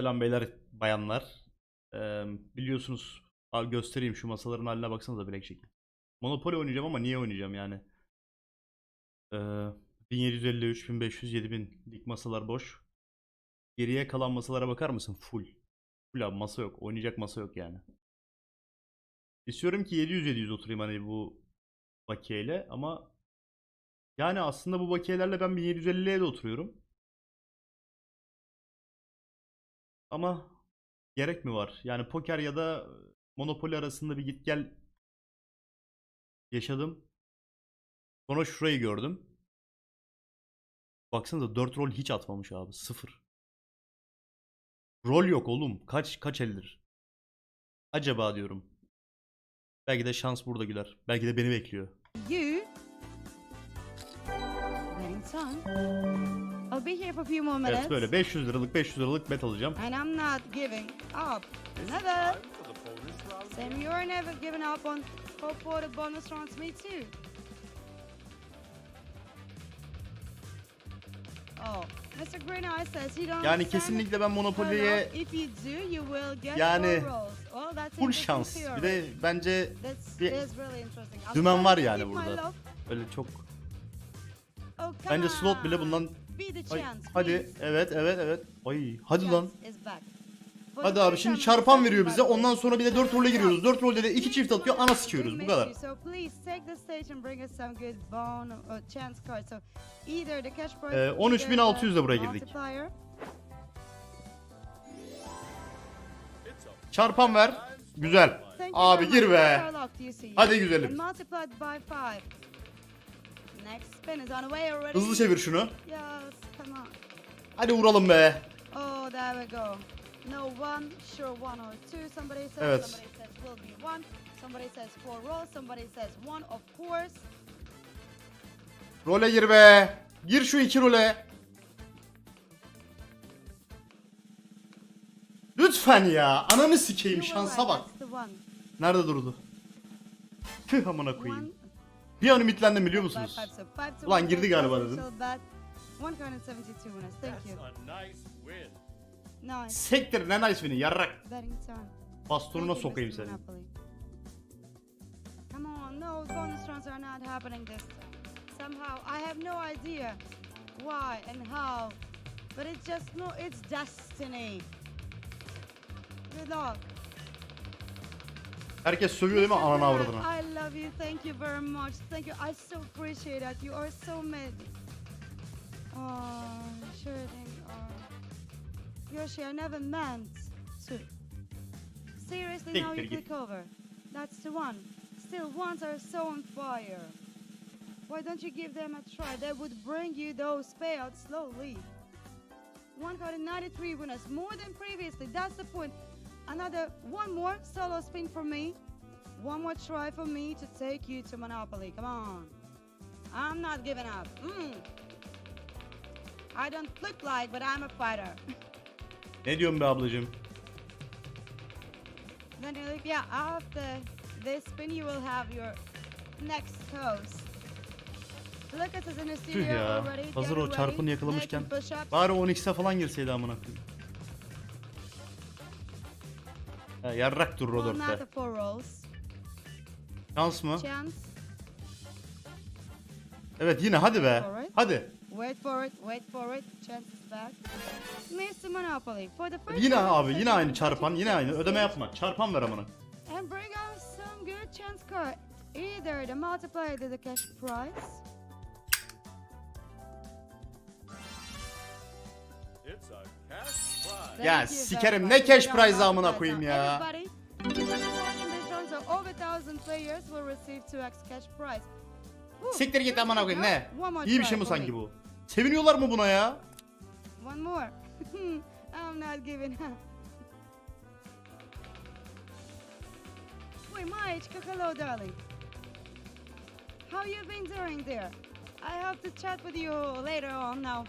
Selam beyler, bayanlar. Ee, biliyorsunuz, abi göstereyim şu masaların haline baksanıza bilek şekil. Monopoly oynayacağım ama niye oynayacağım yani? Ee, 1753, 1500, 7000 lik masalar boş. Geriye kalan masalara bakar mısın? Full. Full abi masa yok. Oynayacak masa yok yani. İstiyorum ki 700-700 oturayım hani bu bakiyeyle ama yani aslında bu bakiyelerle ben 1750'ye de oturuyorum. Ama gerek mi var? Yani poker ya da Monopoly arasında bir git gel yaşadım. Sonra şurayı gördüm. Baksanıza 4 rol hiç atmamış abi. Sıfır. Rol yok oğlum. Kaç kaç eldir? Acaba diyorum. Belki de şans burada güler. Belki de beni bekliyor. You. Some. I'll be here for a few more minutes. Evet böyle 500 liralık 500 liralık bet alacağım. And I'm not giving up. Never. Sam, you're never giving up on hope for the bonus rounds. Me too. Oh, Mr. Green Eye says he don't Yani kesinlikle ben Monopoly'ye Yani full şans. Bir de bence bir dümen var yani burada. öyle çok Oh, bence slot bile bundan Ay, chance, hadi evet evet evet. Ay hadi lan. Hadi abi şimdi çarpan veriyor bize. Ondan sonra bir de 4 role giriyoruz. 4 rolde de 2 çift atıyor. Ana sikiyoruz. Bu kadar. prize, Ee, either 13.600 the de buraya girdik. Çarpan ver. Güzel. Abi gir be. Hadi güzelim. Hızlı çevir şunu. Yes, come on. Hadi vuralım be. Oh, there we go. No one, sure one or two. Somebody says, Evet. somebody says will be one. Somebody says four rolls. Somebody says one, of course. Role gir be. Gir şu iki role. Lütfen ya. Ananı sikeyim şansa bak. Nerede durdu? Tüh amına koyayım. Bir an ümitlendim biliyor musunuz? Ulan girdi galiba dedim. so bad. 172 winners. Thank you. a nice win. Nice. Sektir ne nice beni yarrak. Bastonuna sokayım seni. Monopoly. Come on, no bonus rounds are not happening this time. Somehow, I have no idea why and how, but it's just no, it's destiny. Good luck. Herkes sövüyor değil mi ananı avradına? I love you. Thank you very much. Thank you. I so appreciate that. You are so mad. Oh, sure thing. Oh. Yoshi, I never meant to. Seriously, now you click over. That's the one. Still, ones are so on fire. Why don't you give them a try? They would bring you those payouts slowly. One card in 93 winners, more than previously. That's the point. Another one more solo spin for me. One more try for me to take you to Monopoly. Come on. I'm not giving up. Mm. I don't look like, but I'm a fighter. Ne diyorsun be ablacığım? then you look, yeah, after this spin, you will have your next toast. Lucas is in the studio Tüh ya. already. Hazır o çarpını yakalamışken. Bari 10x'e falan girseydi amına koyayım. Ya yarrak dur four rolls. Şans mı? Chance. Evet yine hadi be. Alright. Hadi. Wait for it, wait for it. Chance is back. Mr. Monopoly, for the first Yine time abi yine aynı çarpan yine aynı ödeme yapma. Çarpan ver amına. And bring out some good chance card. Either the multiplier to the cash prize. It's a cash. Ya sikerim, ne cash prize amına koyayım ya. Everybody, in this round, so over 1000 players will receive 2x cash prize. Woo, Siktir git amına koyayım ne? İyi bir şey mi sanki bu? Seviniyorlar mı buna ya? One more. I'm not giving up. Wait, Mike, hello, darling. How you been doing there? I have to chat with you later on now.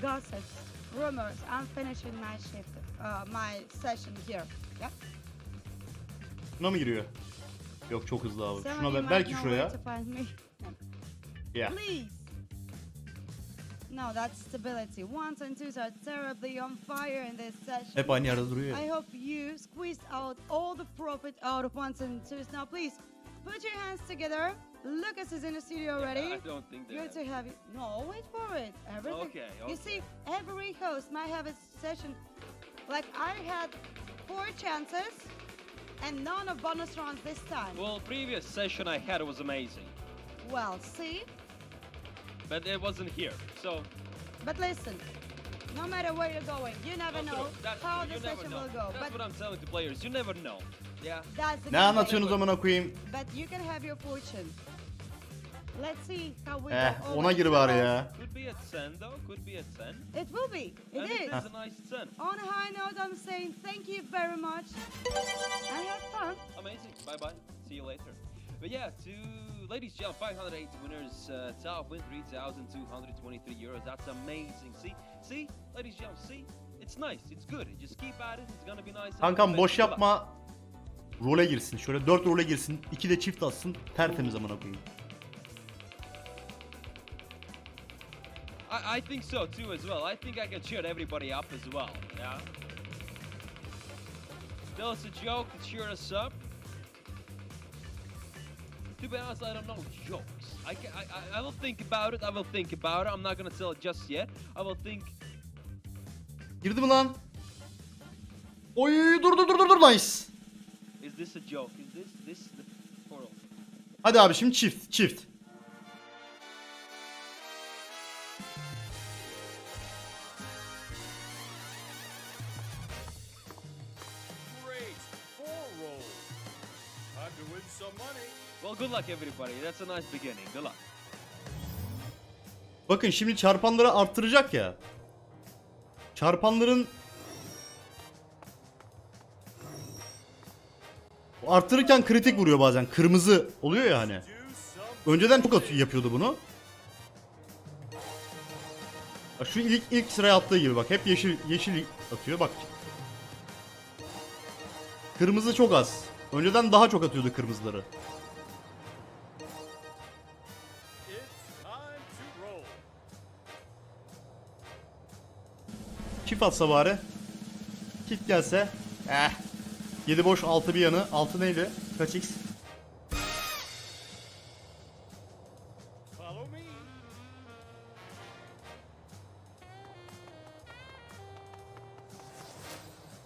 Gossips, rumors. I'm finishing my shift, uh, my session here. Yeah. Şuna mı giriyor? Yok çok hızlı abi. Şuna you ben might belki know şuraya. where to find me. Ya. Please. No, that's stability. Ones and twos are terribly on fire in this session. Hep aynı yerde duruyor I ya. hope you squeezed out all the profit out of ones and twos. Now, please put your hands together. Lucas is in the studio already. I don't think You're that. too heavy. No, wait for it. Everything. Okay, You see, every host might have a session. Like I had four chances, and none of bonus rounds this time. Well, previous session I had was amazing, Well, see, but it wasn't here. So but listen. No matter where you're going, you never That's know true, that's how true, the you never session know. will go. That's But what I'm telling the players. You never know. Yeah. that's the Ne game. anlatıyorsunuz amına koyayım? But you can have your fortune. Let's see how we Eh, go. ona gir bari ya. Could be a 10 though. Could be a 10. It will be. It and is. it is a nice 10. On a high note, I'm saying thank you very much. And have fun. Amazing. Bye bye. See you later. But yeah, to ladies and gentlemen, 580 winners, uh, top win 3,223 euros. That's amazing. See, see, ladies and gentlemen, see, it's nice. It's good. Just keep at it. It's gonna be nice. Kankam boş yapma. Role girsin. Şöyle 4 role girsin. 2 de çift atsın. Tertemiz amına koyayım. I, I think so too as well. I think I can cheer everybody up as well. Yeah. Still, it's a joke to cheer us up. To be honest, I don't know jokes. I, can, I, I, I will think about it. I will think about it. I'm not gonna tell it just yet. I will think. Girdi mi lan? Oy dur dur dur dur dur nice. Is this a joke? Is this this the portal? Hadi abi şimdi çift çift. To win some money. Well, good luck everybody. That's a nice beginning. Good luck. Bakın şimdi çarpanları arttıracak ya. Çarpanların arttırırken kritik vuruyor bazen. Kırmızı oluyor ya hani. Önceden çok atıyor, yapıyordu bunu. Bak şu ilk ilk sıraya attığı gibi bak hep yeşil yeşil atıyor bak. Kırmızı çok az. Önceden daha çok atıyordu kırmızıları. Çift atsa bari. Çift gelse. Eh. 7 boş 6 bir yanı. 6 neydi? Kaç x?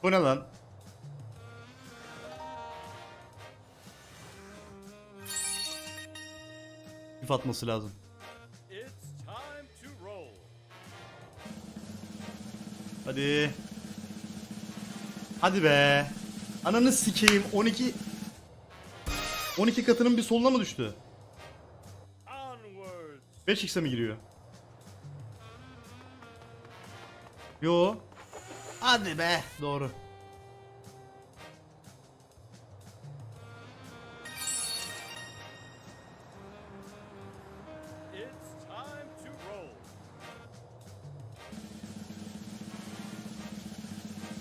Bu ne lan? Çift atması lazım. Hadi. Hadi be. Ananı sikeyim. 12 12 katının bir soluna mı düştü? Onwards. 5x'e mi giriyor? Yo. Hadi be. Doğru.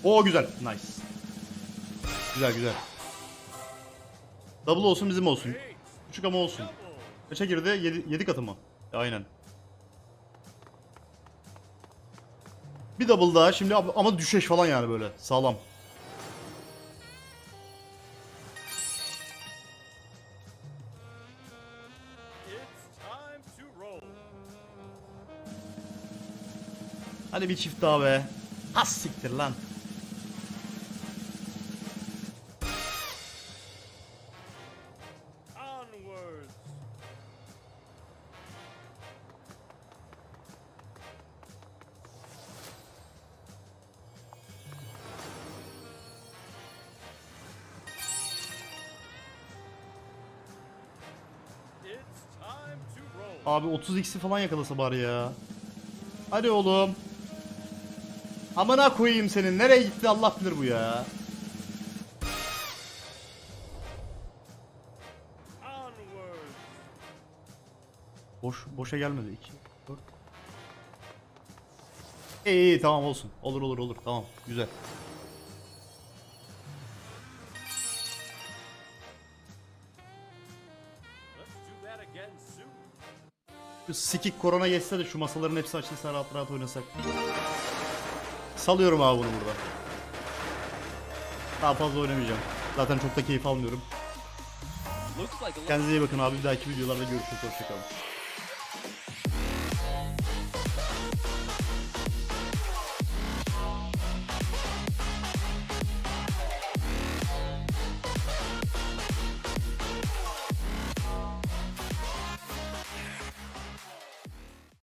Oo güzel. Nice. Güzel güzel. Double olsun bizim olsun. Küçük ama olsun. Kaça girdi? 7, 7 katı mı? E, Aynen. Bir double daha şimdi ama- düşeş falan yani böyle sağlam. Hadi bir çift daha be. Has siktir lan. Abi 30x'i falan yakalasa bari ya. Hadi oğlum. Amına koyayım senin. Nereye gitti Allah bilir bu ya. Boş boşa gelmedi 2 4 İyi iyi tamam olsun. Olur olur olur. Tamam. Güzel. Let's do that again soon. Şu sikik korona geçse de şu masaların hepsi açılsa rahat rahat oynasak. Salıyorum abi bunu burada. Daha fazla oynamayacağım. Zaten çok da keyif almıyorum. Kendinize iyi bakın abi. Bir dahaki videolarda görüşürüz. Hoşçakalın.